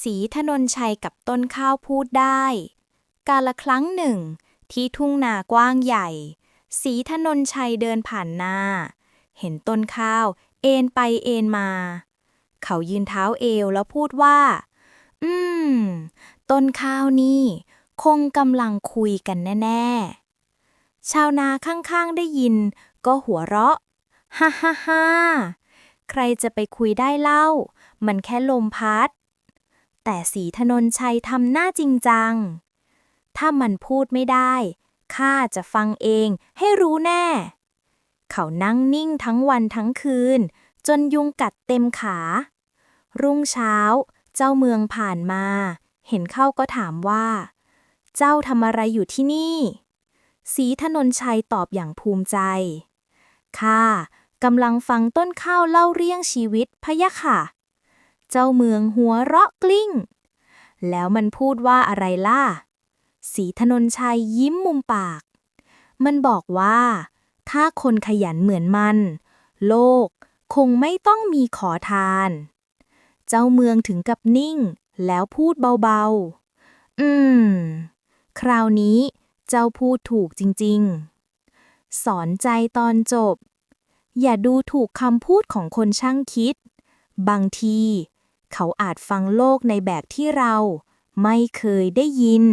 สีถนนชัยกับต้นข้าวพูดได้ กาละครั้งหนึ่ง ที่ทุ่งนากว้างใหญ่ สีถนนชัยเดินผ่านนา เห็นต้นข้าวเอ็นไปเอ็นมา เขายืนเท้าเอวแล้วพูดว่า อืม ต้นข้าวนี่ คงกำลังคุยกันแน่ ๆ ชาวนาข้างๆได้ยิน ก็หัวเราะ ฮ่าฮ่าฮ่าใครจะไปคุยได้เล่า มันแค่ลมพัด แต่สีถนนชัยทำหน้าจริงจัง ถ้ามันพูดไม่ได้ ข้าจะฟังเองให้รู้แน่ เขานั่งนิ่งทั้งวันทั้งคืน จนยุงกัดเต็มขา รุ่งเช้า เจ้าเมืองผ่านมา เห็นเข้าก็ถามว่า เจ้าทำอะไรอยู่ที่นี่ สีถนนชัยตอบอย่างภูมิใจ ข้ากำลังฟังต้นข้าวเล่าเรื่องชีวิตพะยะค่ะ เจ้าเมืองหัวเราะกลิ้ง แล้วมันพูดว่าอะไรล่ะ สีถนนชัยยิ้มมุมปาก มันบอกว่า ถ้าคนขยันเหมือนมัน โลกคงไม่ต้องมีขอทาน เจ้าเมืองถึงกับนิ่ง แล้วพูดเบาๆ อืม คราวนี้เจ้าพูดถูกจริง ๆ สอนใจตอนจบ อย่าดูถูกคำพูดของคนช่างคิด บางที เขาอาจฟังโลกในแบบที่เราไม่เคยได้ยิน